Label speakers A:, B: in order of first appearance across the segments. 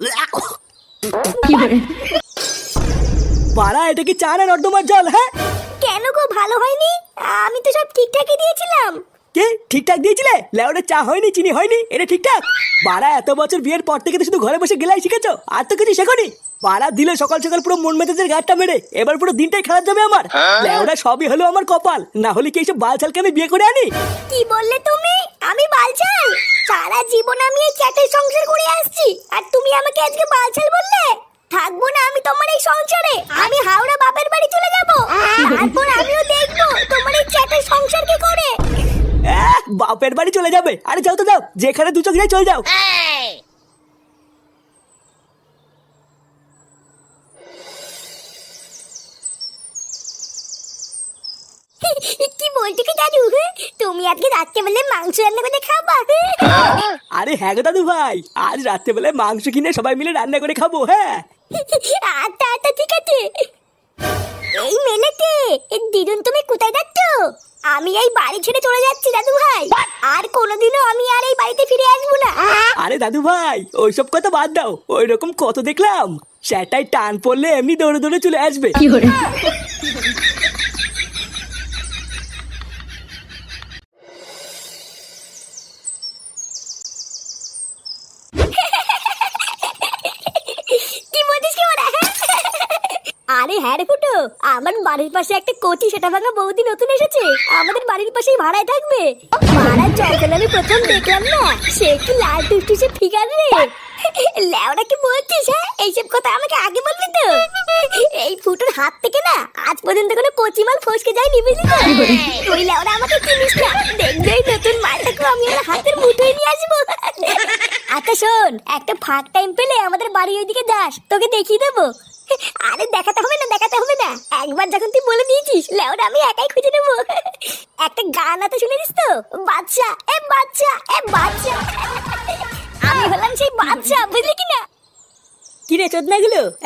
A: বাড়া এটা কি চা না নর্দমার জল হ্যাঁ?
B: কেন গো ভালো হয়নি? আমি তো সব ঠিকঠাকই দিয়েছিলাম।
A: কে? ঠিকঠাক দিয়েছিলে? লেওটা চা হয়নি চিনি হয়নি? এটা ঠিকঠাক? বাড়া এত বছর বিয়ের পর থেকে তো শুধু ঘরে বসে গেলাই শিখেছো আর তো কিছু শেখনি। বাড়া দিলে সকাল সকাল পুরো মন মেজাজের গাঁটটা মেরে এবার পুরো দিনটাই খারাপ যাবে আমার। লেওটা সবই হলো আমার কপাল না হলে কি এইসব বালছালকে আমি বিয়ে করে আনি?
B: কি বললে তুমি? আমি বালছাল? সারা জীবন আমি এই চ্যাটের সংসার করে আসছি আর তুমি আমাকে আজকে বালছাল বললে? থাকব না আমি তোমার এই সংসারে আমি হাওড়া বাপের বাড়ি চলে যাব। তারপর আমিও দেখব তোমার এই চ্যাটের সংসার কি করে।
A: আহ, বাপের বাড়ি চলে যাবে। আরে যাও তো যাও যেখানে দু চোখ যাই চলে যাও।
B: কি বলছো কি দাদু? তুমি আজকে রাত্রেবেলায় মাংস রান্না করে খাবা
A: আরে হ্যাঁ গো দাদু ভাই আজ রাত্রেবেলায় মাংস কিনে সবাই মিলে রান্না করে খাব হ্যাঁ?
B: আচ্ছা আচ্ছা ঠিক আছে। এই মেলেতে দিদুন তুমি কোথায় যাচ্ছ? আমি এই বাড়ি ছেড়ে চলে যাচ্ছি দাদু ভাই। আর কোনোদিনও আমি আর এই বাড়িতে ফিরে আসব না।
A: আরে দাদু ভাই ওইসব কথা বাদ দাও ওই রকম কত দেখলাম। সেটাই টান পড়লে এমনি দৌড়ে দৌড়ে চলে আসবে।
B: কি বলছিস কি ওরা আরে হ্যাঁ ফুটো, আমার বাড়ির পাশে একটা কোচি সেটা ভাঙা বৌদি নতুন এসেছে। আমাদের বাড়ির পাশেই ভাড়ায় থাকবে। ভাড়া যখন আমি প্রথম দেখলাম না, সে কি লাল টুসটুসে ফিগার রে। ল্যাওড়া কি বলছিস হ্যাঁ? এইসব কথা আমাকে আগে বলবি তো। এই ফুটোর হাত থেকে না, আজ পর্যন্ত কোনো কচি মাল ফসকে যায়নি, বুঝলি তো? তুই ল্যাওড়া আমাকে চিনিস না দেখবে নতুন মালটাকে আমি আমার হাতের মুঠোয় নিয়ে আসব। আচ্ছা শোন, একটা ফাঁক টাইম পেলে আমাদের বাড়ি ওইদিকে যাস, তোকে দেখিয়ে দেবো। আরে দেখাতে হবে না দেখাতে হবে না। একবার যখন তুই বলে দিয়েছিস লেওরা আমি একাই খুঁজে নেব। একটা গান আছে শুনেছিস তো? বাচ্চা এ বাচ্চা এ বাচ্চা। আমি হলাম সেই বাচ্চা বুঝলি কি না
C: কি রে চোদনা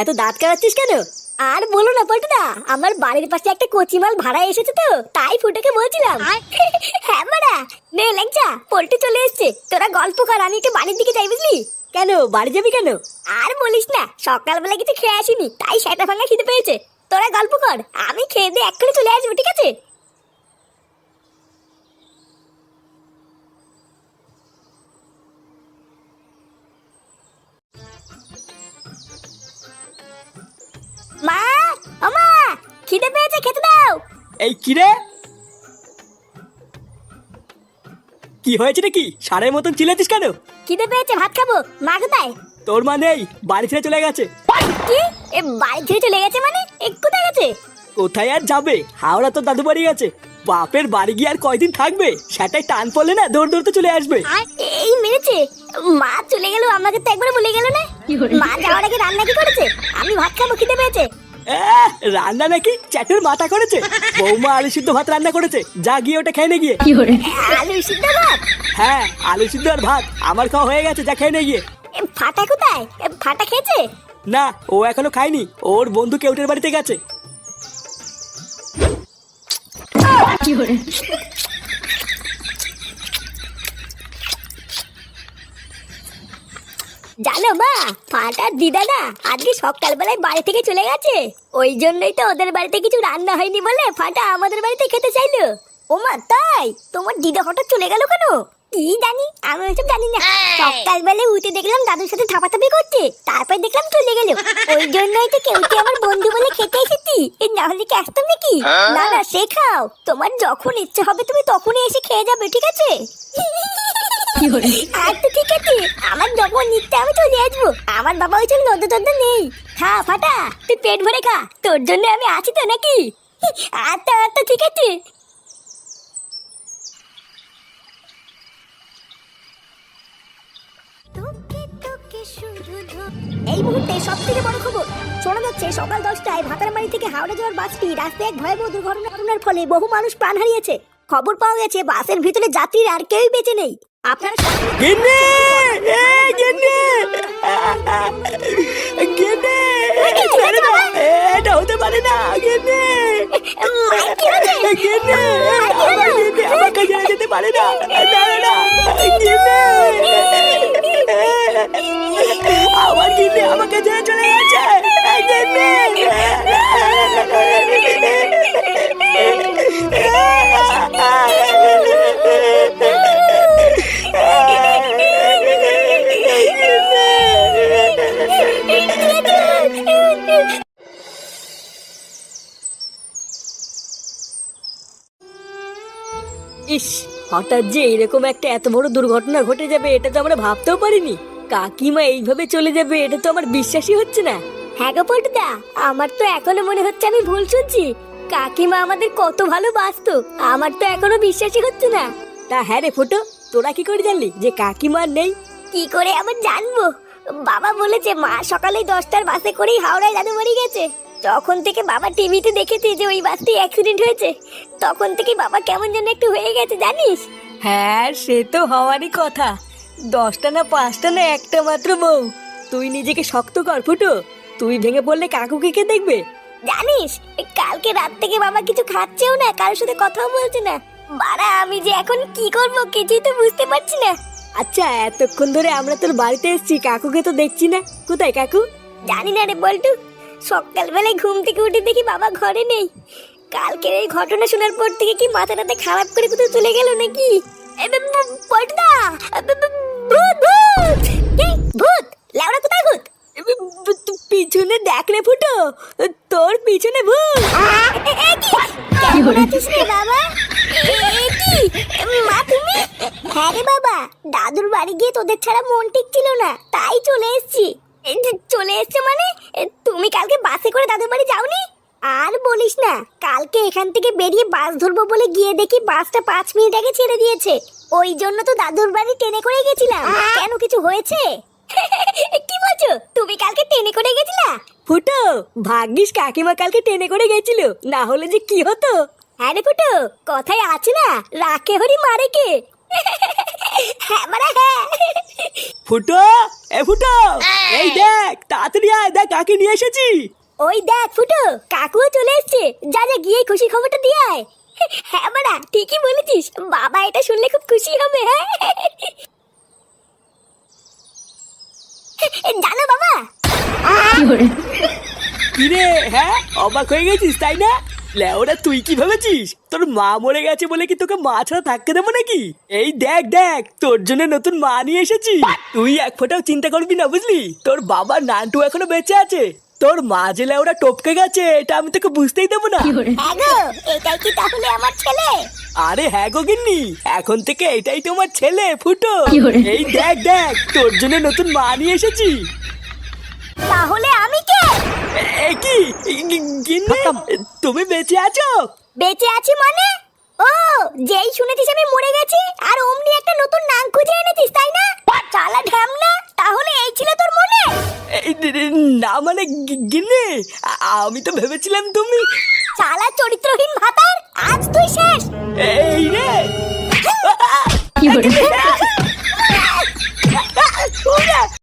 C: এত দাঁত কাটাচ্ছিস কেন?
B: আর বলো না পল্টুদা আমার বাড়ির পাশে একটা কচিমাল ভাড়া এসেছে তো তাই ফুটোকে বলছিলাম। হ্যাঁ মারা নে লেংচা পল্টু চলে এসছে। তোরা গল্প কর আমি একটু বাড়ির দিকে যাই বুঝলি?
C: কেন? বাড়ি যাবি কেন?
B: আর বলিস না সকালবেলা কিছু খেয়ে আসিনি, তাই সেটা ভাঙা খিদে পেয়েছে। তোরা গল্প কর, আমি খেয়ে দিয়ে এক্ষুনি চলে আসব, ঠিক আছে? মা, ও মা, খিদে পেয়েছে, খেতে দাও।
A: এই কি কি হয়েছে নাকি? সারের মতন চিলেছিস কেন?
B: খিদে পেয়েছে ভাত খাব। মা কোথায়?
A: তোর মা নেই বাড়ি ছেড়ে চলে গেছে।
B: কি? এ বাড়ি ছেড়ে চলে গেছে মানে? এ কোথায় গেছে?
A: কোথায় আর যাবে? হাওড়া তো দাদু বাড়ি গেছে। বাপের বাড়ি গিয়ে আর কয়দিন থাকবে? সেটাই টান পড়লে না দৌড় দৌড়তে চলে আসবে।
B: এই মেরেছে। মা চলে গেল আমাকে তো একবার বলে গেল না? মা যাওয়ার আগে রান্না কি করেছে? আমি ভাত খাব খিদে পেয়েছে।
A: রান্না নাকি চ্যাটের মাথা করেছে? বৌমা আলু সিদ্ধ ভাত রান্না করেছে। যা গিয়ে ওটা খেয়ে নে গিয়ে।
B: আলু সিদ্ধ ভাত?
A: হ্যাঁ আলু সিদ্ধ আর ভাত। আমার খাওয়া হয়ে গেছে যা খেয়ে নে গিয়ে।
B: এ, ফাটা কোথায়? ফাটা খেয়েছে?
A: না ও এখনও খায়নি। ওর বন্ধু কেউটের বাড়িতে গেছে।
B: জানো মা ফাটার দিদা না আজকে সকালবেলায় বাড়ি থেকে চলে গেছে। ওই জন্যই তো ওদের বাড়িতে কিছু রান্না হয়নি বলে ফাটা আমাদের বাড়িতে খেতে চাইলো। ও মা তাই? তোমার দিদা হঠাৎ চলে গেল কেন? কি জানি? আমি ওইসব জানি না। সকালবেলায় উঠে দেখলাম দাদুর সাথে থাপাথাপি করছে তারপর দেখলাম চলে গেল। ওই জন্যই তো কেউ কি আমার বন্ধু বলে খেতে এসেছি? এ না হলে কি আসতাম নাকি? না না সে খাও। তোমার যখন ইচ্ছে হবে তুমি তখনই এসে খেয়ে যাবে ঠিক আছে? আচ্ছা ঠিক আছে আমার যখন নিতে আমি চলে আসব। আমার বাবা ওই জন্য নেই। খা ফাটা তুই পেট ভরে খা। তোর জন্য আমি আছি তো নাকি? আচ্ছা আচ্ছা ঠিক আছে। এই মুহূর্তে সব থেকে বড় খবর শোনা যাচ্ছে সকাল দশটায় ভাতারমারি থেকে হাওড়া যাওয়ার বাসটি রাস্তায় এক ভয়াবহ দুর্ঘটনার ফলে বহু মানুষ প্রাণ হারিয়েছে। খবর পাওয়া গেছে বাসের ভিতরে যাত্রীর আর কেউই বেঁচে নেই। আপনারা
A: এটা হতে পারে না আমার যেতে পারে না। না না,
C: ইস হঠাৎ যে এরকম একটা এত বড় দুর্ঘটনা ঘটে যাবে এটা তো আমরা ভাবতেও পারিনি। কাকিমা এইভাবে চলে যাবে এটা তো আমার বিশ্বাসই হচ্ছে না।
B: হ্যাঁ গো পল্টুদা আমার তো এখনও মনে হচ্ছে আমি ভুল শুনছি। কাকিমা আমাদের কত ভালোবাসতো আমার তো এখনও বিশ্বাসই হচ্ছে না।
C: তা হ্যাঁ রে ফুটো তোরা কি করে জানলি যে কাকিমা নেই?
B: কি করে আবার জানব? বাবা বলেছে মা সকালে দশটার বাসে করেই হাওড়ায় দাদু বাড়ি গেছে। তখন থেকে বাবা টিভিতে দেখেছে যে ওই বাসটি অ্যাক্সিডেন্ট হয়েছে। তখন থেকে বাবা কেমন যেন একটু হয়ে গেছে জানিস?
C: হ্যাঁ সে তো হওয়ারই কথা। দশটা না পাঁচটা না একটা মাত্র বউ। তুই নিজেকে শক্ত কর ফুটো। তুই ভেঙে পড়লে কাকুকে কে দেখবে?
B: জানিস এই কালকে রাত থেকে বাবা কিছু খাচ্ছেও না কারোর সাথে কথাও বলছে না। বাড়া আমি যে এখন কি করব কিছুই তো বুঝতে পারছি না।
C: আচ্ছা এতক্ষণ ধরে আমরা তোর বাড়িতে এসেছি কাকুকে তো দেখছি না। কোথায় কাকু?
B: জানি না রে বল্টু। সকালবেলায় ঘুম থেকে উঠে দেখি বাবা ঘরে নেই। কালকের এই ঘটনা শোনার পর থেকে কি মাথা টাথা খারাপ করে কোথাও চলে গেল নাকি? ভূত ভূত! ভূত? লেওড়া কোথায় ভূত?
C: পিছনে দেখ রে ফুটো। তোর পিছনে ভূত?
B: কেমন আছিস রে বাবা? মা তুমি? হ্যাঁ রে বাবা দাদুর বাড়ি গিয়ে তোদের ছাড়া মন ঠিক ছিল না তাই চলে এসেছি। চলে এসছে মানে? তুমি কালকে বাসে করে দাদুর বাড়ি যাওনি? আর বলিস না কালকে এখান থেকে বেরিয়ে বাস ধরবো বলে গিয়ে দেখি বাসটা পাঁচ মিনিট আগে ছেড়ে দিয়েছে। ওই জন্য তো দাদুর বাড়ি ট্রেনে করে গেছিলাম। কেন কিছু হয়েছে? কি বলছো? তুমি কালকে ট্রেনে করে গেছিলা?
C: ফুটো ভাগ্যিস কাকিমা কালকে টেনে করে গেছিল। না হলে যে কি হতো?
B: হ্যাঁ রে ফুটো কথায় আছে না রাখে হরি মারে কে? হ্যাঁ মানে হ্যাঁ।
A: ফুটো এ ফুটো এই দেখ তাড়াতাড়ি আয় দেখ কাকে নিয়ে এসেছি।
B: ওই দেখ ফুটো কাকুও চলে এসছে। যা যা গিয়ে খুশি খবরটা দিয়ে আয়। হ্যাঁ বাড়া ঠিকই বলেছিস। বাবা এটা শুনলে খুব খুশি হবে হ্যাঁ। জানো বাবা?
A: কিরে হ্যাঁ অবাক হয়ে গেছিস তাই না? লেওরা তুই কি ভেবেছিস? তোর মা মরে গেছে বলে কি তোকে মা ছাড়া থাকতে দেবো নাকি? এই দেখ দেখ তোর জন্য নতুন মা নিয়ে এসেছি। তুই এক ফোঁটাও চিন্তা করবি না বুঝলি? তোর বাবা নান্টু এখনও বেঁচে আছে। তোর মা যে লেওরা টপকে গেছে এটা আমি তোকে বুঝতেই দেবো না।
B: হ্যাঁ এটাই কি তাহলে আমার ছেলে?
A: আরে হ্যাঁ গো গিন্নি এখন থেকে এটাই তোমার ছেলে ফুটো। এই দেখ দেখ তোর জন্য নতুন মা নিয়ে এসেছি।
B: তাহলে আমি কে?
A: কি? গিন্নি? তুমি বেঁচে আছো?
B: বেঁচে আছি মানে? ও যেই শুনেছিস আমি মরে গেছি আর অমনি একটা নতুন নাম খুঁজে এনেছিস তাই না? চালা ঢ্যামনা তাহলে এই ছিল তোর মনে?
A: না মানে গিন্নি আমি তো ভেবেছিলাম তুমি
B: চালা চরিত্রহীন ভাতার আজ তুই শেষ।
A: এই রে!